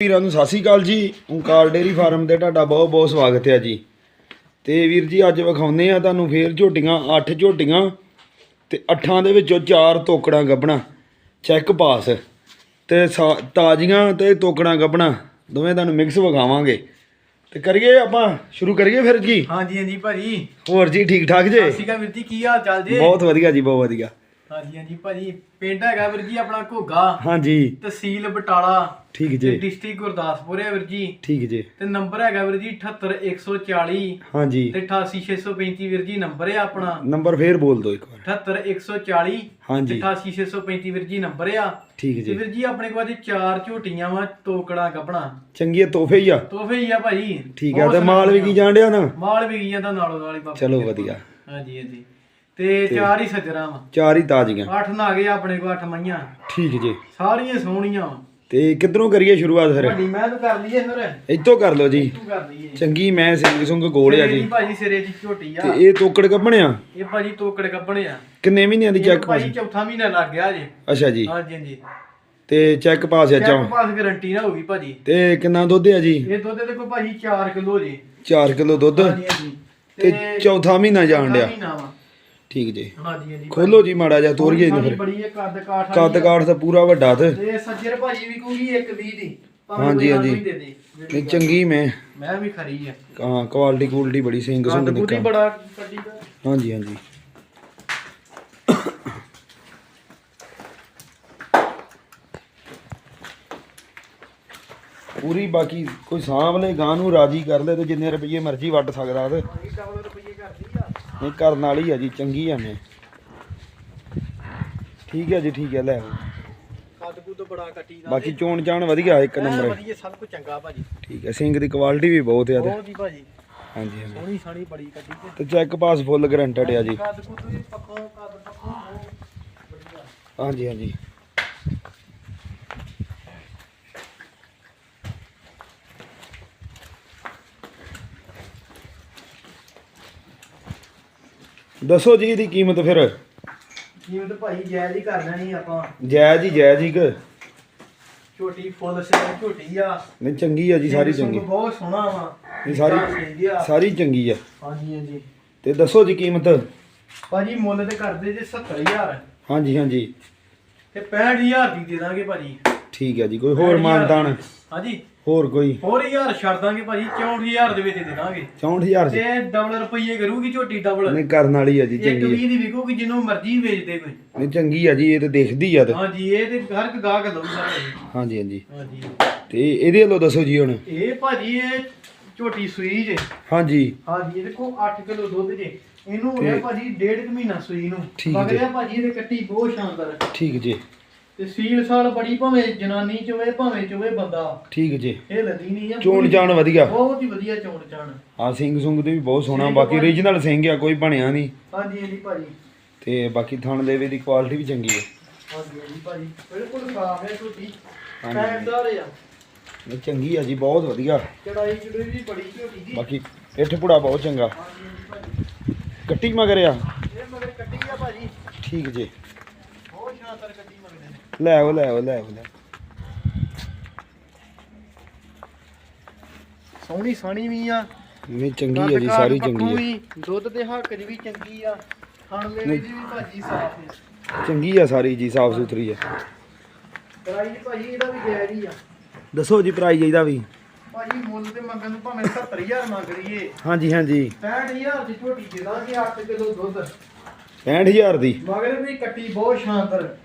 ਵੀਰਾਂ ਨੂੰ ਸਤਿ ਸ਼੍ਰੀ ਅਕਾਲ ਜੀ। ਓਂਕਾਰ ਡੇਰੀ ਫਾਰਮ ਤੇ ਤੁਹਾਡਾ ਬਹੁਤ ਬਹੁਤ ਸਵਾਗਤ ਹੈ ਜੀ। ਤੇ ਵੀਰ ਜੀ ਅੱਜ ਵਿਖਾਉਂਦੇ ਆ ਤੁਹਾਨੂੰ ਫੇਰ ਝੋਟੀਆਂ 8 ਝੋਟੀਆਂ ਤੇ ਅੱਠਾਂ ਦੇ ਵਿੱਚੋਂ ਚਾਰ ਤੋਕੜਾਂ ਗੱਬਣਾ ਚੈੱਕ ਪਾਸ ਤੇ ਤਾਜ਼ੀਆਂ ਤੇ ਤੋਕੜਾਂ ਗੱਬਣਾ ਦੋਵੇਂ ਤੁਹਾਨੂੰ ਮਿਕਸ ਵਿਖਾਵਾਂਗੇ। ਤੇ ਕਰੀਏ ਆਪਾਂ ਸ਼ੁਰੂ ਕਰੀਏ ਫਿਰ ਜੀ? ਹਾਂਜੀ ਹਾਂਜੀ ਭਾਜੀ। ਹੋਰ ਜੀ ਠੀਕ ਠਾਕ ਜੇ? ਸਤਿ ਸ਼੍ਰੀ ਅਕਾਲ ਵੀਰ ਜੀ ਕੀ ਹਾਲ ਚਾਲ ਜੀ? ਬਹੁਤ ਵਧੀਆ ਜੀ ਬਹੁਤ ਵਧੀਆ। ਹਾਂਜੀ ਹਾਂਜੀ। ਭਾਜੀ ਪਿੰਡ ਹੈਗਾ ਵੀਰ ਜੀ ਆਪਣਾ ਘੋਗਾ। ਹਾਂਜੀ। ਤਹਿਸੀਲ ਬਟਾਲਾ। ਠੀਕ ਤੇ ਜੀ। ਡਿਸਟ੍ਰਿਕਟ ਗੁਰਦਾਸਪੁਰ ਹੈ ਵੀਰ ਜੀ। ਠੀਕ ਜੀ। ਤੇ ਨੰਬਰ ਹੈਗਾ ਵੀਰ ਜੀ 78140 ਹਾਂਜੀ। ਤੇ 88635 ਵੀਰ ਜੀ ਨੰਬਰ ਹੈ ਆਪਣਾ। ਨੰਬਰ ਫੇਰ ਬੋਲ ਦਿਓ ਇੱਕ ਵਾਰ। 78140 ਹਾਂਜੀ। 88635 ਵੀਰ ਜੀ ਨੰਬਰ ਆ। ਠੀਕ ਤੇ ਜੀ। ਵੀਰ ਜੀ ਆਪਣੇ ਕੋਲ ਅੱਜ ਚਾਰ ਝੋਟੀਆਂ ਵਾ ਤੋਕੜਾ ਕੱਪਣਾ ਚੰਗੀ ਤੋਹਫੇ ਹੀ ਆ। ਤੋਹਫੇ ਹੀ ਆ ਭਾਜੀ। ਠੀਕ ਆ ਤੇ ਮਾਲ ਵੀ ਕੀ ਜਾਣ ਡਿਆ ਨਾ ਮਾਲ ਵੀ ਗਈਆਂ ਦਾ ਨਾਲੋਂ ਨਾਲ ਹੀ ਬਾਬਾ ਚਲੋ ਜੀ। ਵਧੀਆ। ਹਾਂਜੀ ਹਾਂਜੀ। ਤੇ ਚਾਰ ਹੀ ਸੱਜਰਾਂ ਵਾ। ਚਾਰ ਹੀ ਤਾਜ਼ੀਆਂ। ਅੱਠ ਨਾ ਗਏ ਆਪਣੇ ਕੋਲ ਅੱਠ ਮਈਆਂ। ਠੀਕ ਜੀ। ਸਾਰੀਆਂ ਸੋਹਣੀਆਂ ਵਾਂ। ਤੇ ਕਿੱਧਰੋਂ ਕਰੀਏ ਸ਼ੁਰੂਆਤ ਫਿਰ? ਵੱਡੀ ਮੈਂ ਤਾਂ ਕਰ ਲਈਏ ਫਿਰ। ਇੱਥੋਂ ਕਰ ਲਓ ਜੀ। ਤੂੰ ਕਰ ਲਈਏ। ਚੰਗੀ ਮੈਂ ਸਿੰਘ ਸੁੰਗ ਗੋਲ ਆ ਸਿਰੇ ਜੀ ਦੀ ਭਾਜੀ ਸਿਰੇ ਦੀ ਝੋਟੀ ਤੇ ਆ ਇਹ ਤੋਕੜ ਕੱਪਣਿਆ? ਇਹ ਭਾਜੀ ਤੋਕੜ ਕੱਪਣੇ ਆ ਕਿੰਨੇ ਮਹੀਨਿਆਂ ਦੀ ਇਹ ਚੈੱਕ ਪਾਸ ਭਾਜੀ ਚੌਥਾ ਮਹੀਨਾ ਲੱਗ ਗਿਆ ਜੇ ਅੱਛਾ ਜੀ। ਹਾਂਜੀ ਹਾਂਜੀ। ਤੇ ਚੈੱਕ ਪਾਸ ਆ ਚੈੱਕ ਪਾਸ ਗਾਰੰਟੀ ਨਾ ਹੋਗੀ ਭਾਜੀ। ਤੇ ਕਿੰਨਾ ਦੁੱਧ ਆ ਜੀ? ਇਹ ਦੁੱਧ ਦੇਖੋ ਭਾਜੀ 4 ਕਿਲੋ ਜੀ। 4 ਕਿਲੋ ਦੁੱਧ। ਹਾਂਜੀ ਹਾਂਜੀ। ਤੇ ਚੌਥਾ ਮਹੀਨਾ ਜਾਣ ਚੌਥਾ ਡਿਆ। ਮਹੀਨਾ ਵਾ। ਠੀਕ ਜੀ। ਹਾਂਜੀ ਹਾਂਜੀ। ਖੋਲੋ ਜੀ ਮਾੜਾ ਜਿਹਾ ਤੋਰੀਏ ਇਹਨੂੰ ਫਿਰ। ਬੜੀ ਹੈ ਕੱਦ ਕਾਠ ਕੱਦ ਵਾਲੀ ਆ। ਕਾਠ ਤਾਂ ਪੂਰਾ ਵੱਡਾ ਤੇ। ਤੇ ਸੱਜਰ ਭਾਜੀ ਵੀ ਕਹੂਗੀ 1 20 ਦੀ ਭਾਵੇਂ ਹਾਂਜੀ, ਕੋਈ ਹਾਂਜੀ। ਸਾਨੂੰ ਹੀ ਦੇ। ਦੇ ਨਹੀਂ ਚੰਗੀ ਮੈਂ। ਮੈਂ ਵੀ ਖਰੀ ਆ। ਹਾਂ ਕੁਆਲਿਟੀ ਕੁਆਲਿਟੀ ਬੜੀ ਸਿੰਘ ਸੁੰਗ ਕੱਦ ਨਿਕਾ। ਬੜਾ ਕੱਢੀ ਦਾ। ਹਾਂਜੀ ਹਾਂਜੀ। ਪੂਰੀ ਬਾਕੀ ਕੋਈ ਸਾਂਭ ਲੈ ਗਾਂ ਨੂੰ ਰਾਜੀ ਕਰ ਲੈ ਤੇ ਜਿੰਨੇ ਰੁਪਏ ਮਰਜ਼ੀ ਵੱਟ ਸਕਦਾ ਤੇ। ਇਹ ਡਬਲ ਰੁਪਏ ਕਰਦੀ ਨਹੀਂ ਕਰਨ ਵਾਲੀ ਆ ਜੀ ਚੰਗੀ ਆ ਮੈਂ। ਠੀਕ ਹੈ ਜੀ ਠੀਕ ਹੈ ਲੈ ਆਓ। ਕੱਦ ਕੁੱਦ ਬੜਾ ਕੱਟੀ ਦਾ ਬਾਕੀ ਚੋਣ ਚਾਣ ਵਧੀਆ ਇੱਕ ਨੰਬਰ। ਵਧੀਆ ਸਭ ਕੁਝ ਚੰਗਾ ਭਾਜੀ। ਠੀਕ ਹੈ ਸਿੰਘ ਦੀ ਕੁਆਲਿਟੀ ਵੀ ਬਹੁਤ ਆ ਤੇ। ਬਹੁਤ ਹੀ ਭਾਜੀ। ਹਾਂਜੀ ਹਾਂਜੀ। ਸੋਹਣੀ ਸਾਣੀ ਬੜੀ ਕੱਟੀ ਤੇ। ਤੇ ਚੈੱਕ ਪਾਸ ਫੁੱਲ ਗਰੰਟਡ ਆ ਜੀ। ਕੱਦ ਕੁੱਦ ਵੀ ਕੱਦ ਹਾਂਜੀ ਹਾਂਜੀ। ਦੱਸੋ ਜੀ ਇਹਦੀ ਕੀਮਤ ਫਿਰ। ਕੀਮਤ ਭਾਈ ਜਾਇਜ਼ ਹੀ ਕਰ ਲੈਣੀ ਆਪਾਂ। ਜਾਇਜ਼ ਹੀ ਜਾਇਜ਼ ਹੀ ਕਿ? ਛੋਟੀ ਫੁੱਲ ਸਿਰ ਝੋਟੀ ਆ। ਨਹੀਂ ਚੰਗੀ ਆ ਜੀ ਸਾਰੀ ਸਿੰਘ ਚੰਗੀ। ਬਹੁਤ ਸੋਹਣਾ ਵਾ। ਇਹ ਸਾਰੀ- ਚੰਗੀ ਆ। ਸਾਰੀ ਚੰਗੀ ਆ। ਹਾਂਜੀ ਹਾਂਜੀ। ਤੇ ਦੱਸੋ ਜੀ ਕੀਮਤ। ਭਾਜੀ ਮੁੱਲ ਤੇ ਕਰਦੇ ਜੇ 70000 ਹਾਂਜੀ ਹਾਂਜੀ। ਤੇ 65000 ਦੀ ਦੇ ਦਾਂਗੇ ਭਾਜੀ। ਠੀਕ ਹੈ ਜੀ ਕੋਈ ਹੋਰ ਮਾਨਤਾਨ ਹਾਂਜੀ। ਹੋਰ ਕੋਈ? ਹੋਰ ਹਜ਼ਾਰ ਛੱਡ ਦਾਂਗੇ ਭਾਜੀ 64000 ਦੇ ਵਿੱਚ ਦੇ ਦਾਂਗੇ। 64000 ਤੇ ਜੀ ਡਬਲ ਰੁਪਈਏ ਕਰੂਗੀ ਝੋਟੀ ਡਬਲ ਨਹੀਂ ਕਰਨ ਵਾਲੀ ਆ ਜੀ ਇੱਕ ਚੰਗੀ ਆ। 20 ਦੀ ਵਿਕੂਗੀ ਜਿਹਨੂੰ ਮਰਜ਼ੀ ਵੇਚ ਦੇ ਕੋਈ। ਨਹੀਂ ਚੰਗੀ ਆ ਜੀ ਇਹ ਤੇ ਦੇਖਦੀ ਆ ਤੇ। ਹਾਂਜੀ ਇਹ ਤੇ ਹਰ ਇੱਕ ਗਾਹਕ ਲਊਗਾ ਹਾਂਜੀ ਹਾਂਜੀ। ਹਾਂਜੀ। ਤੇ ਇਹਦੇ ਵੱਲੋਂ ਦੱਸੋ ਜੀ ਹੁਣ? ਇਹ ਭਾਜੀ ਇਹ ਝੋਟੀ ਸੂਈ ਜੇ। ਹਾਂਜੀ। ਹਾਂਜੀ ਇਹ ਦੇਖੋ 8 ਕਿਲੋ ਦੁੱਧ ਜੇ। ਇਹਨੂੰ ਹੋ ਗਿਆ ਭਾਜੀ ਡੇਢ ਕੁ ਮਹੀਨਾ ਸੂਈ ਨੂੰ। ਠੀਕ ਜੇ। ਇਹ ਭਾਜੀ ਇਹਦੇ ਕੱਟੀ ਬਹੁਤ ਸ਼ਾਨਦਾਰ। ਹੈ। ਠੀਕ ਜੀ। ਤੇ ਸੀਲ ਸਾਲ ਬੜੀ ਭਾਵੇਂ ਜਨਾਨੀ ਚ ਹੋਵੇ ਭਾਵੇਂ ਚ ਹੋਵੇ ਬੰਦਾ। ਠੀਕ ਜੀ। ਇਹ ਲੱਦੀ ਨਹੀਂ ਆ। ਚੋਣ ਜਾਣ ਵਧੀਆ। ਬਹੁਤ ਹੀ ਵਧੀਆ ਚੋਣ ਚਾਣ ਆ ਸਿੰਘ ਸੁੰਗ ਦੇ ਵੀ ਬਹੁਤ ਸੋਹਣਾ ਬਾਕੀ ਓਰੀਜਨਲ ਸਿੰਘ ਆ ਕੋਈ ਬਣਿਆ ਨਹੀਂ। ਹਾਂਜੀ ਹਾਂਜੀ ਭਾਜੀ। ਤੇ ਬਾਕੀ ਥਣ ਦੇਵੇ ਦੀ ਕੁਆਲਿਟੀ ਵੀ ਚੰਗੀ ਹੈ ਹਾਂਜੀ ਹਾਂਜੀ ਭਾਜੀ ਬਿਲਕੁਲ ਸਾਫ਼ ਹੈ ਆ। ਨਹੀਂ ਚੰਗੀ ਆ ਜੀ ਬਹੁਤ ਵਧੀਆ। ਚੜਾਈ ਚੜੂਈ ਵੀ ਬੜੀ ਝੋਟੀ ਦੀ। ਬਾਕੀ ਇੱਥੇ ਪੁੜਾ ਬਹੁਤ ਚੰਗਾ। ਕੱਟੀ ਮਗਰ ਆ। ਇਹ ਮਗਰ ਕੱਟੀ ਆ ਭਾਜੀ। ਠੀਕ ਜੀ। ਬਹੁਤ ਸ਼ਾਨਦਾਰ ਲੈ ਆਓ ਲੈ ਆਓ ਲੈ। ਸੋਹਣੀ ਸਾਣੀ ਵੀ ਆ। ਨਹੀਂ ਚੰਗੀ ਆ ਜੀ ਸਾਰੀ ਚੰਗੀ ਆ। ਵੀ ਦੁੱਧ ਦੇ ਹੱਕ 'ਚ ਵੀ ਚੰਗੀ ਆ। ਖਾਣ ਵੇਲੇ ਦੀ ਵੀ ਭਾਜੀ ਸਾਫ਼ ਹੈ ਚੰਗੀ ਆ ਸਾਰੀ ਜੀ ਸਾਫ਼ ਸੁਥਰੀ ਆ। ਪ੍ਰਾਈਸ ਭਾਜੀ ਇਹਦਾ ਵੀ ਜਾਇਜ਼ ਹੀ ਆ। ਦੱਸੋ ਜੀ ਪ੍ਰਾਈਸ ਇਹਦਾ ਵੀ। ਭਾਜੀ ਮੁੱਲ ਤੇ ਮੰਗਣ ਨੂੰ ਭਾਵੇਂ 70000 ਮੰਗ ਲਈਏ। ਹਾਂਜੀ ਹਾਂਜੀ। 65000 ਦੀ ਝੋਟੀ ਦੇ ਦਾਂਗੇ 8 ਕਿਲੋ ਦੁੱਧ। 65000 ਦੀ। ਮਗਰ ਵੀ ਕੱਟੀ ਬਹੁਤ ਸ਼ਾਨਦਾਰ।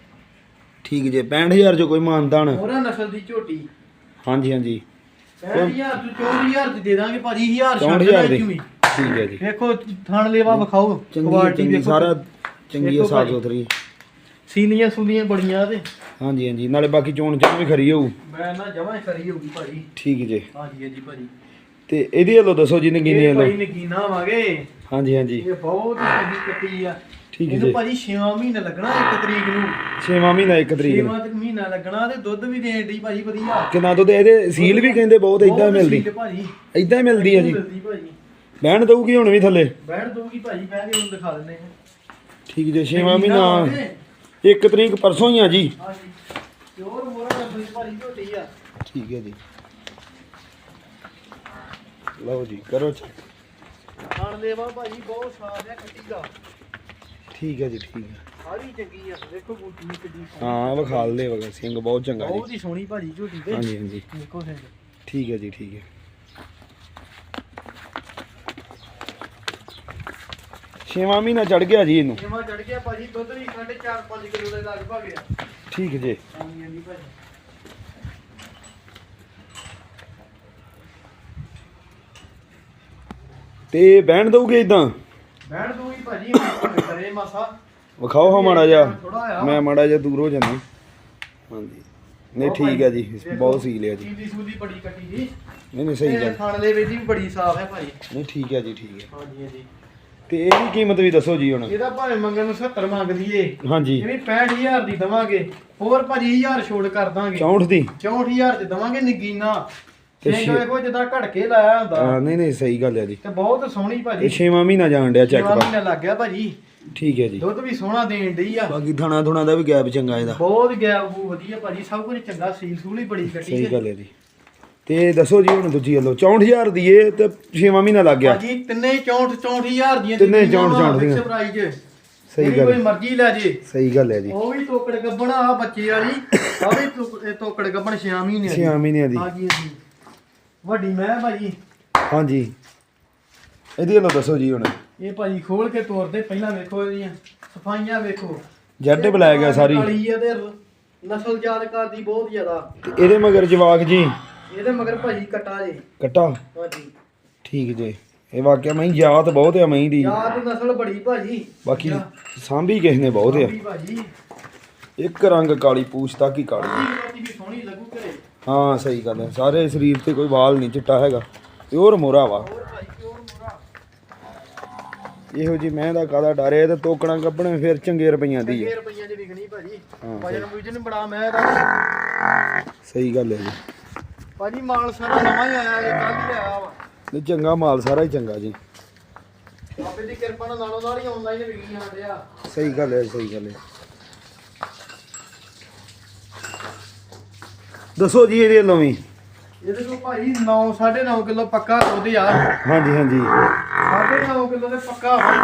ਠੀਕ ਜੀ 65000 ਜੋ ਕੋਈ ਮਾਨਦਾਨ। ਹੋਰਾਂ ਨਸਲ ਦੀ ਝੋਟੀ। ਹਾਂਜੀ ਹਾਂਜੀ। 65000 ਤੋਂ 24000 ਦੀ ਦੇ ਦਾਂਗੇ ਭਾਜੀ 1000 ਛੱਡ 64000 ਦੀ। ਠੀਕ ਹੈ ਜੀ। ਵੇਖੋ ਥਣ ਲੇਵਾ ਵਿਖਾਓ ਕੁਆਲਿਟੀ ਚੰਗੀ ਵੇਖੋ। ਸਾਰਾ ਚੰਗੀ ਵੇਖੋ ਸਾਫ਼। ਸੁਥਰੀ। ਸੀਨੀਆਂ ਸੂਲੀਆਂ ਬੜੀਆਂ ਤੇ। ਹਾਂਜੀ ਹਾਂਜੀ। ਨਾਲੇ ਬਾਕੀ ਚੋਣ ਚਾਣ ਵੀ ਖਰੀ ਹੋਊ। ਮੈਂ ਨਾ ਜਮਾਂ ਹੀ ਕਰੀ ਹੋਊਗੀ ਭਾਜੀ। ਠੀਕ ਜੀ। ਹਾਂਜੀ ਹਾਂਜੀ ਭਾਜੀ। ਤੇ ਇਹਦੇ ਵੱਲੋਂ ਦੱਸੋ ਜੀ ਨਗੀਨੇ ਇਹ ਭਾਈ ਨਗੀਨਾ ਵਾਗੇ। ਹਾਂਜੀ ਹਾਂਜੀ। ਇਹ ਬਹੁਤ ਚੰਗੀ ਕੱਟੀ ਆ। ਠੀਕ ਇਹਨੂੰ ਜੀ ਭਾਜੀ 6 ਮਹੀਨੇ ਲੱਗਣਾ 1 ਤਰੀਕ ਨੂੰ। ਛੇਵਾਂ ਮਹੀਨਾ ਇੱਕ ਤਰੀਕ ਨੂੰ। 6ਵਾਂ ਤੱਕ ਮਹੀਨਾ ਲੱਗਣਾ ਤੇ ਦੁੱਧ ਵੀ ਦੇਣ ਦੀ ਭਾਜੀ ਵਧੀਆ। ਕਿੰਨਾ ਦੁੱਧ? ਇਹਦੇ ਸੀਲ ਵੀ ਕਹਿੰਦੇ ਬਹੁਤ ਇਦਾਂ ਬਹੁਤ ਮਿਲਦੀ। ਸੀਲ ਭਾਜੀ। ਇਦਾਂ ਮਿਲਦੀ ਆ ਜੀ। ਮਿਲਦੀ ਭਾਜੀ। ਬਹਿਣ ਦਊਗੀ ਹੁਣ ਵੀ ਥੱਲੇ? ਬੈਠ ਦਊਗੀ ਭਾਜੀ ਬਹਿ ਕੇ ਹੁਣ ਦਿਖਾ ਦਿੰਦੇ ਆ ਠੀਕ ਜੀ ਛੇਵਾਂ ਨਗੀਨਾ ਮਹੀਨਾ। ਵਾਗੇ। ਇੱਕ ਤਰੀਕ ਪਰਸੋਂ ਹੀ ਆ ਜੀ। ਹਾਂਜੀ ਪਿਓਰ ਮੋਰਾ ਨਸਲ ਦੀ ਭਾਜੀ ਝੋਟੀ ਆ। ਠੀਕ ਹੈ ਜੀ। ਲਓ ਜੀ ਕਰੋ check। ਖਾਣ ਦੇਵਾ ਭਾਜੀ ਬਹੁਤ ਸਾਫ਼ ਹੈ ਕੱਟੀ ਦਾ। ਠੀਕ ਹੈ ਜੀ ਠੀਕ ਹੈ। ਸਾਰੀ ਚੰਗੀ ਆ ਦੇਖੋ ਬੂਟੀ ਕਿੱਡੀ ਸੋਹਣੀ। ਹਾਂ ਵਿਖਾਲ ਦੇ ਵਗਾ ਸਿੰਘ ਬਹੁਤ ਚੰਗਾ ਜੀ। ਬਹੁਤ ਹੀ ਸੋਹਣੀ ਭਾਜੀ ਝੋਟੀ ਤੇ। ਹਾਂਜੀ ਹਾਂਜੀ। ਦੇਖੋ ਸਿੰਘ ਠੀਕ ਹੈ ਜੀ ਠੀਕ ਹੈ। ਛੇਵਾਂ ਮਹੀਨਾ ਚੜ ਗਿਆ ਜੀ ਇਹਨੂੰ। ਜਮਾ ਚੜ ਗਿਆ ਭਾਜੀ ਦੁੱਧ ਵੀ 4.5 5 ਕਿਲੋ ਦੇ ਲਗਭਗ ਆ। ਠੀਕ ਜੀ। ਹਾਂਜੀ ਹਾਂਜੀ ਭਾਜੀ। ਤੇ ਬਹਿਣ ਦਊਗੇ ਇਦਾਂ ਬੈਠ ਦੂਗੀ ਭਾਜੀ ਕਰੇ ਮਾਸਾ। ਵਿਖਾਓ ਹਾਂ ਮਾੜਾ ਜਿਹਾ। ਮੈਂ ਮਾੜਾ ਜਿਹਾ ਦੂਰ ਹੋ ਜਾਂਦਾ। ਹਾਂਜੀ। ਨਹੀਂ ਠੀਕ ਹੈ ਜੀ। ਬਹੁਤ ਸੀ ਲਿਆ ਜੀ। ਚੀਦੀ ਸੂਦੀ ਬੜੀ ਕੱਟੀ ਜੀ। ਨਹੀਂ ਨਹੀਂ ਸਹੀ ਗੱਲ। ਖਾਣ ਦੇ ਵਿੱਚ ਵੀ ਬੜੀ ਸਾਫ਼ ਹੈ ਭਾਜੀ। ਨਹੀਂ ਠੀਕ ਹੈ ਜੀ ਠੀਕ ਹੈ ਹਾਂਜੀ ਹਾਂਜੀ। ਤੇ ਇਹਦੀ ਕੀਮਤ ਵੀ ਦੱਸੋ ਜੀ ਹੁਣ। ਇਹਦਾ ਭਾਵੇਂ ਮੰਗਣ ਨੂੰ 70 ਮੰਗ ਲਈਏ। ਹਾਂਜੀ। ਇਹ ਵੀ 65000 ਦੀ ਦਵਾਂਗੇ। ਹੋਰ ਭਾਜੀ 1000 ਛੋੜ ਕਰ ਦਾਂਗੇ। 64 ਦੀ? 64000 ਚ ਦਵਾਂਗੇ ਨਗੀਨਾ। ਛੇ- ਵੇਖੋ ਜਿੱਦਾਂ ਘੜਕੇ ਲਾਇਆ ਹੁੰਦਾ। ਹਾਂ, ਨਹੀਂ ਨਹੀਂ ਸਹੀ ਗੱਲ ਹੈ ਜੀ। ਤੇ ਬਹੁਤ ਸੋਹਣੀ ਇਹ ਭਾਜੀ 6ਵਾਂ ਮਹੀਨਾ ਜਾਣ ਡਿਆ ਚੈੱਕ ਪਾ ਮਹੀਨਾ ਲੱਗ ਗਿਆ ਭਾਜੀ। ਠੀਕ ਹੈ ਜੀ। ਦੁੱਧ ਵੀ ਸੋਹਣਾ ਦੇਣ ਡਈ ਆ। ਬਾਕੀ ਥਣਾ ਥੁਣਾ ਦਾ ਵੀ ਗੈਪ ਚੰਗਾ ਇਹਦਾ। ਬਹੁਤ ਗਿਆ ਉਹ ਵਧੀਆ ਭਾਜੀ ਸਭ ਕੁਝ ਚੰਗਾ ਸੀਲ ਸੂਲ ਬੜੀ ਕੱਟੀ ਸਹੀ ਹੈ। ਗੱਲ ਹੈ ਜੀ। ਤੇ ਦੱਸੋ ਜੀ ਹੁਣ ਦੂਜੀ ਵੱਲੋਂ 64000 ਦੀ ਤੇ 6ਵਾਂ ਮਹੀਨਾ ਲੱਗ ਗਿਆ। ਭਾਜੀ ਤਿੰਨੇ 64 64000 ਦੀਆਂ ਤਿੰਨੇ ਦਿੱਤੀਆਂ 64 ਵਾਂ, ਦੀਆਂ। fix price 'ਚ। ਸਹੀ ਜਿਹੜੀ ਗੱਲ ਕੋਈ ਮਰਜ਼ੀ ਲੈ ਜੇ। ਸਹੀ ਗੱਲ ਹੈ ਜੀ। ਉਹ ਵੀ ਤੋਕੜ ਗੱਬਣ ਆ ਬੱਚੇ ਵਾਲੀ। ਆ ਵੀ ਤੋਕ- ਇਹ ਤੋਕੜ ਗੱਬਣ 6 ਮਹੀਨੇ 6 ਮਹੀਨਿਆਂ ਦੀ। ਆ ਗਈ ਵੱਡੀ ਮੈਂ ਭਾਜੀ। ਹਾਂਜੀ। ਇਹਦੀ ਵੱਲੋਂ ਦੱਸੋ ਜੀ ਹੁਣ। ਇਹ ਭਾਜੀ ਖੋਲ ਕੇ ਤੋਰਦੇ ਪਹਿਲਾਂ ਵੇਖੋ ਇਹਦੀਆਂ। ਸਫਾਈਆਂ ਵੇਖੋ। ਜੱਡ ਬੁਲਾਇਆ ਗਿਆ ਸਾਰੀ। ਕਾਲੀ ਆ ਤੇ ਨਸਲ ਯਾਦ ਕਰਦੀ ਬਹੁਤ ਜ਼ਿਆਦਾ। ਤੇ ਇਹਦੇ ਮਗਰ ਜਵਾਕ ਜੀ? ਇਹਦੇ ਮਗਰ ਭਾਜੀ ਕਟਾ ਜੇ। ਕਟਾ? ਹਾਂਜੀ। ਠੀਕ ਜੀ। ਇਹ ਵਾਕਿਆ ਮੈਂ ਯਾਦ ਬਹੁਤ ਆ ਮੈਂ ਦੀ ਯਾਦ ਨਸਲ ਬੜੀ ਭਾਜੀ। ਬਾਕੀ ਸਾਂਭੀ ਕਿਸ ਨੇ ਬਹੁਤ ਆ। ਭਾਜੀ। ਇੱਕ ਰੰਗ ਕਾਲੀ ਪੂਛ ਤੱਕ ਹੀ ਕਾਲੀ। ਵੀ ਸੋਹਣੀ ਲੱਗੂ ਘਰੇ। ਹਾਂ ਸਹੀ ਗੱਲ ਹੈ। ਸਾਰੇ ਸਰੀਰ ਤੇ ਕੋਈ ਵਾਲ ਨਹੀਂ ਚਿੱਟਾ ਹੈਗਾ। ਪਿਓਰ ਮੋਰਾ ਵਾ। ਇਹੋ ਜੀ ਮੈਂ ਦਾ ਕਾਦਾ ਡਰੇ ਤੇ ਤੋਕਣਾ ਕੱਪਣੇ ਫਿਰ ਚੰਗੇ ਰੁਪਈਆਂ ਦੀ ਹੈ। 10 ਰੁਪਈਆਂ ਦੀ ਵਿਕਣੀ ਭਾਜੀ। ਹਾਂ, ਵਜਨ ਵਜਨ ਬੜਾ ਮੈਂ ਦਾ ਸਹੀ ਗੱਲ ਹੈ ਜੀ। ਭਾਜੀ ਮਾਲ ਸਾਰਾ ਨਵਾਂ ਹੀ ਆਇਆ ਇਹ ਕੱਲ ਹੀ ਆਇਆ ਵਾ। ਨਹੀਂ ਚੰਗਾ ਮਾਲ ਸਾਰਾ ਹੀ ਚੰਗਾ ਜੀ। ਆਪੇ ਦੀ ਕਿਰਪਾ ਨਾਲ ਨਾਲੋਂ ਨਾਲ ਹੀ ਆਨਲਾਈਨ ਵਿਕੀਆਂ ਜਾਂਦੇ ਆ। ਸਹੀ ਗੱਲ ਹੈ ਸਹੀ ਗੱਲ ਹੈ। ਦੱਸੋ ਜੀ ਇਹਦੇ ਵੱਲੋਂ ਵੀ ਇਹਦੇ ਕੋਲ ਭਾਜੀ 9 9.5 ਕਿਲੋ ਪੱਕਾ ਦੁੱਧ ਆ। ਹਾਂਜੀ ਹਾਂਜੀ। 9.5 ਕਿਲੋ ਦੇ ਪੱਕਾ ਭਾਈ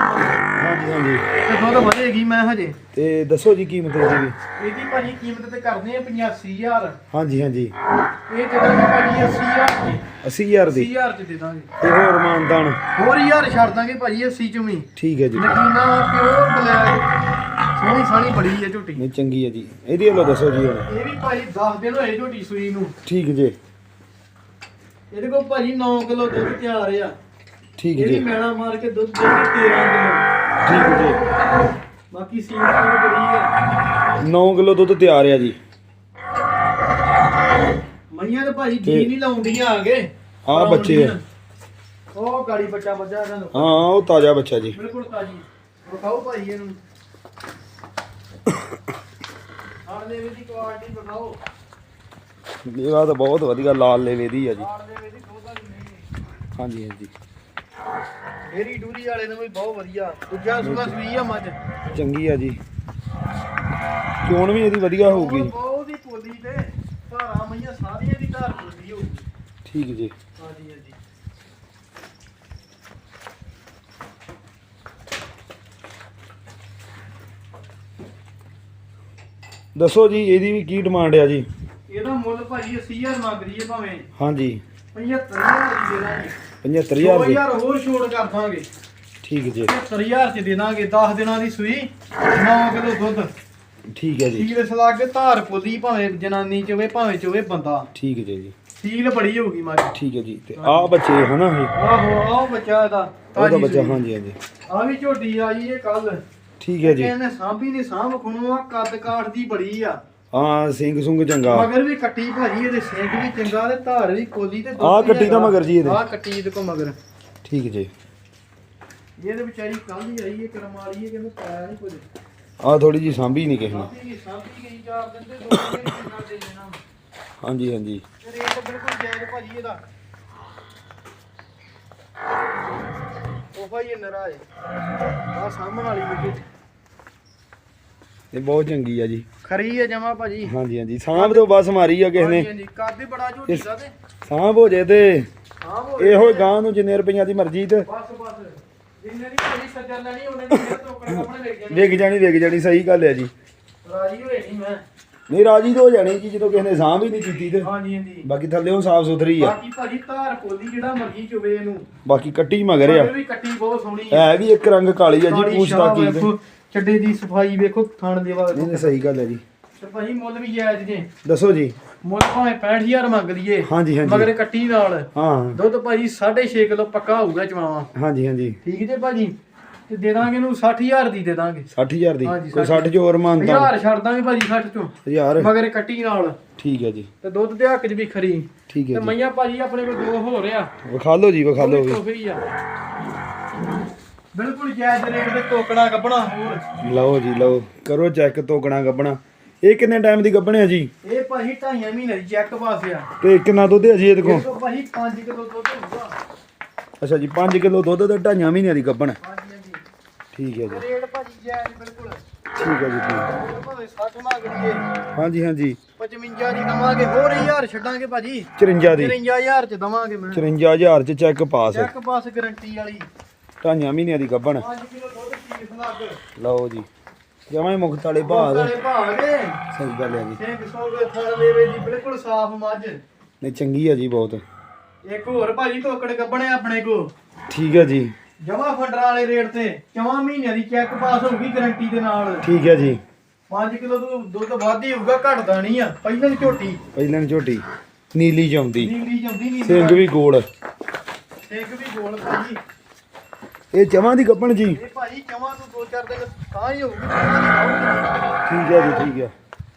ਹਾਂਜੀ ਹਾਂਜੀ। ਤੇ ਦੁੱਧ ਵਧੇਗੀ ਮੈਂ ਹਜੇ। ਤੇ ਦੱਸੋ ਜੀ ਕੀਮਤ ਇਹਦੀ ਵੀ। ਇਹਦੀ ਭਾਜੀ ਕੀਮਤ ਤੇ ਕਰਦੇ ਆ 85000 ਹਾਂਜੀ ਹਾਂਜੀ। ਇਹ ਦਾਂਗੇ ਭਾਜੀ 80000 ਦੀ। 80000 ਦੀ। 80000 ਚ ਦੇ ਦਾਂਗੇ। ਤੇ ਹੋਰ ਮਾਨਦਾਨ। ਹੋਰ ਹਜ਼ਾਰ ਛੱਡ ਦਾਂਗੇ ਭਾਜੀ 80 ਚ ਵੀ। ਠੀਕ ਹੈ ਜੀ। ਨਕੀਨਾ ਪਿਓਰ ਬਲੈਕ। ਸੋਹਣੀ ਸਾਣੀ ਬੜੀ ਹੈ ਝੋਟੀ। ਨਹੀਂ ਚੰਗੀ ਹੈ ਜੀ। ਇਹਦੀ ਵੱਲੋਂ ਦੱਸੋ ਜੀ ਹੁਣ। ਇਹ ਵੀ ਭਾਜੀ 10 ਦਿਨ ਹੋਏ ਝੋਟੀ ਸੂਈ ਨੂੰ। ਠੀਕ ਜੀ। ਇਹਦੇ ਕੋਲ ਭਾਜੀ 9 ਕਿਲੋ ਦੁੱਧ ਤਿਆਰ ਆ। ਠੀਕ ਇਹ ਵੀ ਜੀ। ਮੈਣਾ ਮਾਰ ਕੇ ਦੁੱਧ ਦੇ 13 ਕਿਲੋ। ਠੀਕ ਜੀ। ਬਾਕੀ ਸੀਲ ਸੂਲ ਬੜੀ ਆ। 9 ਕਿਲੋ ਦੁੱਧ ਤਿਆਰ ਆ ਜੀ। ਮਈਆਂ ਤੇ ਭਾਜੀ ਤੇ- ਜੀ ਨਹੀਂ ਲਾਉਂਦੀਆਂ ਆਗੇ। ਆਹ ਬੱਚੇ ਆ। ਉਹ ਗਾੜੀ ਬੱਚਾ ਬੱਚਾ ਇਹਨਾਂ ਨੂੰ। ਹਾਂ ਉਹ ਤਾਜ਼ਾ ਬੱਚਾ ਜੀ। ਬਿਲਕੁਲ ਤਾਜੀ। ਵਿਖਾਓ ਭਾਜੀ ਇਹਨੂੰ। ਦੇ ਕੁਆਲਿਟੀ ਤਾਂ ਬਹੁਤ ਵਧੀਆ ਲਾਲ ਲੇਵੇ ਦੀ ਆ ਜੀ। ਦੀ ਦੋਦਾ ਨਹੀਂ ਹਾਂਜੀ ਹਾਂਜੀ। ਡੇਰੀ ਡੂਰੀ ਵਾਲੇ ਨੂੰ ਵੀ ਬਹੁਤ ਵਧੀਆ। ਦੂਜਾ ਸੁਣਾ ਸੂਈ ਆ ਮੱਝ। ਚੰਗੀ ਆ ਜੀ। ਚੋਣ ਵੀ ਇਹਦੀ ਵਧੀਆ ਹੋਊਗੀ। ਬਹੁਤ ਹੀ ਪੋਲੀ ਤੇ। ਧਾਰਾਂ ਮਈਆਂ ਸਾਰੀਆਂ ਦੀ ਧਾਰ ਪੋਲੀ ਹੋਊਗੀ। ਠੀਕ ਜੀ। ਹਾਂਜੀ ਹਾਂਜੀ। ਦੱਸੋ ਜੀ ਇਹਦੀ ਵੀ ਕੀ ਡਿਮਾਂਡ ਆ ਜੀ? ਇਹਦਾ ਮੁੱਲ ਭਾਜੀ 80000 ਮੰਗ ਰਹੀ ਹੈ ਭਾਵੇਂ। ਹਾਂਜੀ। 75000 ਦੀ ਦੇ ਦਾਂਗੇ। 75000 ਦੀ। 2000 ਹੋਰ ਛੋੜ ਕਰ ਦਾਂਗੇ। ਠੀਕ ਜੀ। 75000 ਚ ਦੇ ਦਾਂਗੇ 10 ਦਿਨਾਂ ਦੀ ਸੂਈ 9 ਕਿਲੋ ਦੁੱਧ। ਠੀਕ ਹੈ ਜੀ। ਸੀਲ ਸਲਾਗ ਕੇ ਧਾਰ ਪੁੱਲੀ ਭਾਵੇਂ ਜਨਾਨੀ ਚ ਹੋਵੇ ਭਾਵੇਂ ਚ ਹੋਵੇ ਬੰਦਾ। ਠੀਕ ਜੀ ਜੀ। ਸੀਲ ਬੜੀ ਹੋਊਗੀ ਮਾਰੀ ਠੀਕ ਹੈ ਜੀ ਤੇ ਆਹ ਬੱਚੇ ਹਨਾ ਇਹ? ਆਹੋ ਆਹ ਬੱਚਾ ਇਹਦਾ। ਉਹਦਾ ਬੱਚਾ ਹਾਂਜੀ ਹਾਂਜੀ। ਆ ਵੀ ਝੋਟੀ ਆਈ ਇਹ ਕੱਲ ਠੀਕ ਹੈ ਜੀ। ਕਹਿੰਦੇ ਸਾਂਭੀ ਨੇ ਸਾਂਭ ਖੁਣੂ ਆ ਕੱਦ ਕਾਠ ਦੀ ਬੜੀ ਆ। ਹਾਂ ਸਿੰਘ ਸੁੰਗ ਚੰਗਾ। ਮਗਰ ਵੀ ਕੱਟੀ ਭਾਜੀ ਇਹਦੇ ਸਿੰਘ ਵੀ ਚੰਗਾ ਤੇ ਧਾਰ ਵੀ ਕੋਲੀ ਤੇ ਆਹ ਕੱਟੀ ਦਾ। ਮਗਰ ਜੀ ਇਹਦੇ। ਆਹ ਕੱਟੀ ਇਹਦੇ ਕੋ ਮਗਰ। ਠੀਕ ਜੀ। ਇਹਦੇ ਵਿਚਾਰੀ ਕੱਲ ਹੀ ਆਈ ਹੈ ਕਰਮ ਵਾਲੀ ਹੈ ਕਹਿੰਦੇ ਪਾਇਆ ਨਹੀਂ ਕੁਝ। ਆਹ ਥੋੜੀ ਜੀ ਸਾਂਭੀ ਨਹੀਂ ਕਿਸੇ ਨੇ। ਸਾਂਭੀ ਗਈ ਚਾਰ ਦਿਨ ਤੇ ਦੋ ਦਿਨ ਦੇ ਦੇਣਾ। ਹਾਂਜੀ ਹਾਂਜੀ। ਰੇਟ ਬਿਲਕੁਲ ਜਾਇਜ਼ ਭਾਜੀ ਇਹਦਾ। ਭਾਈ ਇਹ ਨਰਾ ਹੈ। ਆ ਸਾਹਮਣ ਵਾਲੀ ਵੀਡੀਓ ਇਹ ਬਹੁਤ ਚੰਗੀ ਆ ਜੀ। ਖਰੀ ਹੈ ਜਮਾ ਭਾਜੀ। ਹਾਂਜੀ ਹਾਂਜੀ। ਸਾਂਭ ਤੋਂ ਬਸ ਮਾਰੀ ਆ ਕਿਸੇ ਨੇ। ਹਾਂਜੀ ਹਾਂਜੀ। ਕੱਦ ਹੀ ਬੜਾ ਝੋਟੀ ਦਾ ਤੇ। ਸਾਂਭ ਹੋ ਜੇ ਤੇ। ਇਹੋ ਗਾਂ ਨੂੰ ਜਿੰਨੇ ਰੁਪਈਆਂ ਦੀ ਮਰਜ਼ੀ ਤੇ। ਬਸ ਬਸ। ਜਿੰਨੇ ਦੀ ਭਾਜੀ ਸੱਜਣ ਲੈਣੀ ਉਹਨੇ ਦੀ ਟੋਕੜਾ ਆਪਣੇ ਵੇਚ ਜਾਣੀ। ਵਿਕ ਜਾਣੀ ਸਹੀ ਗੱਲ ਹੈ ਜੀ। ਰਾਜੀ ਹੋਏ ਨਹੀਂ ਮੈਂ। ਨਹੀਂ ਰਾਜੀ ਤਾਂ ਹੋ ਜਾਣੀ ਜੀ ਜਦੋਂ ਕਿਸੇ ਨੇ ਸਾਂਭ ਹੀ ਨਹੀਂ ਕੀਤੀ ਤੇ। ਹਾਂਜੀ ਹਾਂਜੀ। ਬਾਕੀ ਥੱਲੇੋਂ ਸਾਫ਼ ਸੁਥਰੀ ਆ। ਬਾਕੀ ਭਾਜੀ ਧਾਰ ਪੋਲੀ ਜਿਹੜਾ ਮਰਜ਼ੀ ਚੁਵੇ ਇਹਨੂੰ। ਬਾਕੀ ਕੱਟੀ ਮਗਰ ਆ। ਵੀ ਕੱਟੀ ਬਹੁਤ ਸੋਹਣੀ ਆ। ਹੈ ਵੀ ਇੱਕ ਰੰਗ ਕਾਲੀ ਆ ਜੀ ਕਾਲੀ ਪੂਛ ਦਾ ਸ਼ਾਹ ਕੀ ਤੇ। ਵੇਖੋ, ਚੱਡੇ ਦੀ ਸਫ਼ਾਈ ਵੇਖੋ ਥਣ ਦੇ ਵਾ ਨਹੀਂ ਨਹੀਂ ਸਹੀ ਗੱਲ ਹੈ ਜੀ। ਤੇ ਭਾਜੀ ਮੁੱਲ ਵੀ ਜਾਇਜ਼ ਜੇ। ਦੱਸੋ ਜੀ। ਮੁੱਲ ਭਾਵੇਂ 65000 ਮੰਗ ਲਈਏ ਹਾਂਜੀ ਹਾਂਜੀ। ਮਗਰ ਕੱਟੀ ਨਾਲ। ਹਾਂ। ਦੁੱਧ ਭਾਜੀ 6.5 ਕਿਲੋ ਪੱਕਾ ਹੋਊਗਾ ਚਵਾਵਾ। ਹਾਂਜੀ ਹਾਂਜੀ। ਠੀਕ ਜੇ ਭਾਜੀ? ਤੇ ਦੇ ਦਾਂਗੇ ਇਹਨੂੰ 60000 ਦੀ ਦੇ ਦਾਂਗੇ। 60000 ਦੀ? ਹਾਂਜੀ, ਕੋਈ 60 ਚ ਹੋਰ ਮਾਨਤਾ 1000 ਛੱਡ ਦਾਂਗੇ ਭਾਜੀ 60 ਚੋਂ। ਹਜ਼ਾਰ। ਮਗਰ ਕੱਟੀ ਨਾਲ। ਠੀਕ ਹੈ ਜੀ। ਤੇ ਦੁੱਧ ਦੇ ਹੱਕ 'ਚ ਵੀ ਖਰੀ। ਠੀਕ ਤੇ ਹੈ ਜੀ। ਮਈਆਂ ਭਾਜੀ ਆਪਣੇ ਕੋਲ ਦੋ ਹੋ ਰਿਆ ਵਿਖਾ ਲਓ ਜੀ ਵਿਖਾ ਲਓ ਵੀ ਤੋਹਫੇ ਆ। ਬਿਲਕੁਲ ਜਾਇਜ਼ ਰੇਟ ਤੇ ਟੋਕਣਾ ਕੱਪਣਾ ਹੋਰ। ਲਓ ਜੀ ਲਓ। ਕਰੋ ਚੈੱਕ ਤੋਕਣਾ ਗੱਬਣਾ। ਇਹ ਕਿੰਨੇ ਟਾਈਮ ਦੀ ਗੱਬਣ ਹੈ ਜੀ? ਇਹ ਭਾਜੀ ਢਾਈਆਂ ਮਹੀਨੇ ਦੀ ਚੈੱਕ ਪਾਸ ਆ। ਤੇ ਕਿੰਨਾ ਦੁੱਧ ਹੈ ਜੀ ਇਹ ਦੇਖੋ? ਇਹ ਤੋਂ ਭਾਜੀ 5 ਕਿਲੋ ਦੁੱਧ ਹੋਊਗਾ। ਅੱਛਾ ਜੀ 5 ਕਿਲੋ ਦੁੱਧ ਤੇ ਢਾਈਆਂ ਮਹੀਨਿਆਂ ਦੀ ਗੱਬਣ। ਹਾਂਜੀ ਹਾਂਜੀ। ਠੀਕ ਹੈ ਜੀ। ਰੇਟ ਭਾਜੀ ਜਾਇਜ਼ ਬਿਲਕੁਲ। ਠੀਕ ਹੈ ਜੀ ਠੀਕ ਭਾਵੇਂ 60 ਮੰਗ ਲਈਏ ਹਾਂਜੀ ਹਾਂਜੀ। 55 ਦੀ ਦਵਾਂਗੇ ਹੋਰ 1000 ਛੱਡਾਂਗੇ ਭਾਜੀ। 54 ਦੀ। 53000 ਚ ਦਵਾਂਗੇ ਮੈਂ। 54000 ਚ check pass check pass guarantee ਵਾਲੀ। ਢਾਈਆਂ ਮਹੀਨਿਆਂ ਦੀ ਗੱਬਣ। 5 ਕਿਲੋ ਦੁੱਧ ਪੀਸ ਲੱਗ ਲਓ ਜੀ। ਜਮਾਂ ਹੀ ਮੁਕਤ ਵਾਲੇ ਭਾਅ ਦਾ। ਨਾਲੇ ਭਾਗੇ ਸਹੀ ਗੱਲ ਹੈ ਜੀ। ਸਿੰਘ ਸੋਗੇ ਥਣ ਲੈਵੇ ਦੀ ਬਿਲਕੁਲ ਸਾਫ਼ ਮੱਝ। ਨਹੀਂ ਚੰਗੀ ਹੈ ਜੀ ਬਹੁਤ। ਇੱਕ ਹੋਰ ਭਾਜੀ ਟੋਕੜ ਕੱਢਣੇ ਆਪਣੇ ਕੋ ਠੀਕ ਹੈ ਜੀ। ਜਮਾ ਫੰਡਰਾਂ ਵਾਲੇ ਰੇਟ ਤੇ ਚਵਾਂ ਮਹੀਨਿਆਂ ਦੀ ਚੈੱਕ ਪਾਸ ਹੋਊਗੀ ਗਾਰੰਟੀ ਦੇ ਨਾਲ। ਠੀਕ ਹੈ ਜੀ। 5 ਕਿਲੋ ਦੁੱਧ ਵੱਧ ਹੀ ਹੋਊਗਾ ਘਟਦਾ ਨਹੀਂ ਆ। ਪਹਿਲਾਂ ਦੀ ਝੋਟੀ। ਪਹਿਲਾਂ ਦੀ ਝੋਟੀ। ਨੀਲੀ ਚਾਉਂਦੀ ਨੀਲੀ ਜਾਂਦੀ ਨਹੀਂ ਸਿੰਘ ਵੀ ਗੋਲ। ਸਿੰਘ ਵੀ ਗੋਲ ਭਾਜੀ। ਇਹ ਜਮਾਂ ਦੀ ਗੱਬਣ ਜੀ। ਇਹ ਭਾਜੀ ਚਵਾਂ ਨੂੰ ਦੋ ਚਾਰ ਦਿਨ ਤਾਂ ਹੀ ਹੋਊਗੀ ਚਵਾਂ ਠੀਕ ਹੈ ਜੀ ਠੀਕ ਹੈ।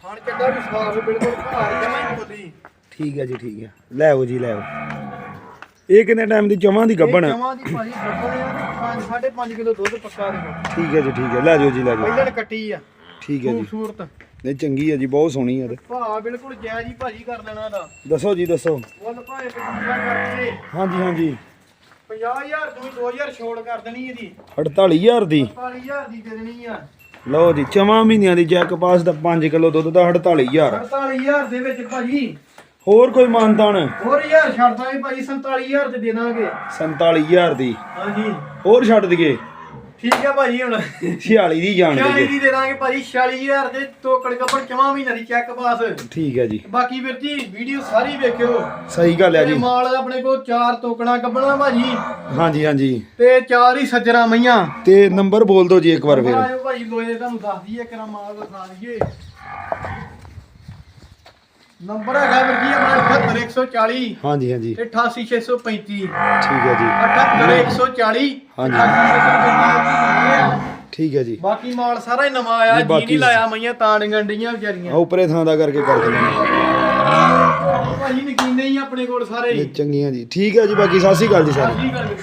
ਖਾਣ ਚੱਡਾ ਵੀ ਸਾਫ਼ ਬਿਲਕੁਲ ਘਰ ਜਮਾ ਹੀ ਬੋਲੀ ਠੀਕ ਹੈ ਜੀ ਠੀਕ ਹੈ। ਲੈ ਆਓ ਜੀ ਲੈ ਆਓ। ਇਹ ਕਿੰਨੇ ਟਾਈਮ ਦੀ ਜਮਾਂ ਦੀ ਗੱਬਣ? ਚਵਾਂ ਦੀ ਭਾਜੀ ਗੱਬਣ ਆ 5 5.5 ਕਿਲੋ ਦੁੱਧ ਪੱਕਾ ਦੇ ਠੀਕ ਹੈ ਜੀ ਠੀਕ ਹੈ। ਲੈ ਜਾਓ ਜੀ ਲੈ ਜਾਓ। ਪਹਿਲਾਂ ਕੱਟੀ ਆ। ਠੀਕ ਹੈ ਜੀ। ਖੂਬਸੂਰਤ। ਨਹੀਂ ਚੰਗੀ ਹੈ ਜੀ ਬਹੁਤ ਸੋਹਣੀ ਹੈ ਭਾ ਬਿਲਕੁਲ ਜਾਇਜ਼ ਹੀ ਭਾਜੀ ਕਰ ਦੇਣਾ ਦਾ ਦੱਸੋ ਜੀ ਦੱਸੋ। ਮੁੱਲ ਭਾਵੇਂ 55 ਕਰਕੇ ਹਾਂਜੀ ਹਾਂਜੀ। 50000 ਤੋਂ 2000 ਛੋੜ ਕਰ ਦੇਣੀ ਇਹਦੀ। 48000 ਦੀ? 45000 ਦੀ ਦੇ ਦੇਣੀ ਆ। ਲਓ ਜੀ ਚਮਾਂ ਮਹੀਨਿਆਂ ਦੀ ਜੈਕ ਪਾਸ ਦਾ 5 ਕਿਲੋ ਦੁੱਧ ਦਾ 48000 48000 ਦੇ ਵਿੱਚ ਭਾਜੀ ਹੋਰ ਕੋਈ ਮਾਨਤਾਨ? ਹੋਰ 1000 ਛੱਡ ਦਾਂਗੇ ਭਾਜੀ 47000 ਤੇ ਦੇ ਦਾਂਗੇ। 47000 ਦੀ? ਹਾਂਜੀ। ਹੋਰ ਛੱਡ ਦਈਏ? ਠੀਕ ਆ ਭਾਜੀ ਹੁਣ। 46 ਦੀ ਜਾਣ 46 ਦੇ ਦੀ ਦੇ ਦਾਂਗੇ ਭਾਜੀ 46000 ਦੇ ਟੋਕੜ ਕੱਪੜ ਚਵਾਂ ਮਹੀਨਾ ਦੀ ਚੈੱਕ ਪਾਸ ਠੀਕ ਹੈ ਜੀ। ਬਾਕੀ ਵੀਰ ਜੀ ਵੀਡੀਓ ਸਾਰੀ ਵੇਖਿਓ। ਸਹੀ ਗੱਲ ਹੈ ਜੀ। ਮਾਲ ਆਪਣੇ ਕੋਲ ਚਾਰ ਟੋਕਣਾ ਕੱਪਣਾ ਭਾਜੀ। ਹਾਂਜੀ ਹਾਂਜੀ। ਤੇ ਚਾਰ ਹੀ ਸੱਜਰਾ ਮਈਆਂ। ਤੇ ਨੰਬਰ ਬੋਲ ਦਿਓ ਜੀ ਇੱਕ ਵਾਰ ਫਿਰ। ਆਇਓ ਭਾਜੀ ਲੋਏ ਤੁਹਾਨੂੰ ਦੱਸ ਦਈਏ ਕਿਰਾ ਮਾਲ ਦਿਖਾ ਦਈਏ। ਨੰਬਰ ਹੈਗਾ ਵੀਰ ਜੀ ਆਪਣਾ 78140 ਹਾਂਜੀ ਹਾਂਜੀ। ਤੇ 88635 ਠੀਕ ਹੈ ਜੀ। 78140 ਹਾਂਜੀ। 88635 ਠੀਕ ਹੈ ਜੀ। ਬਾਕੀ ਮਾਲ ਸਾਰਾ ਹੀ ਨਵਾਂ ਆਇਆ ਜੀ ਨਹੀਂ ਲਾਇਆ ਮਈਆਂ ਤਾੜੀਆਂ ਡਈਆਂ ਆ ਵਿਚਾਰੀਆਂ ਉਪਰੇ ਥਾਂ ਦਾ ਕਰਕੇ ਕਰ ਦਿੰਦੇ ਭਾਜੀ ਨਕੀਨੇ ਹੀ ਆਪਣੇ ਕੋਲ ਸਾਰੇ। ਚੰਗੀਆਂ ਜੀ। ਠੀਕ ਹੈ ਜੀ ਬਾਕੀ ਸ਼੍ਰੀ ਅਕਾਲ ਜੀ ਸਾਰੇ ਗੱਲ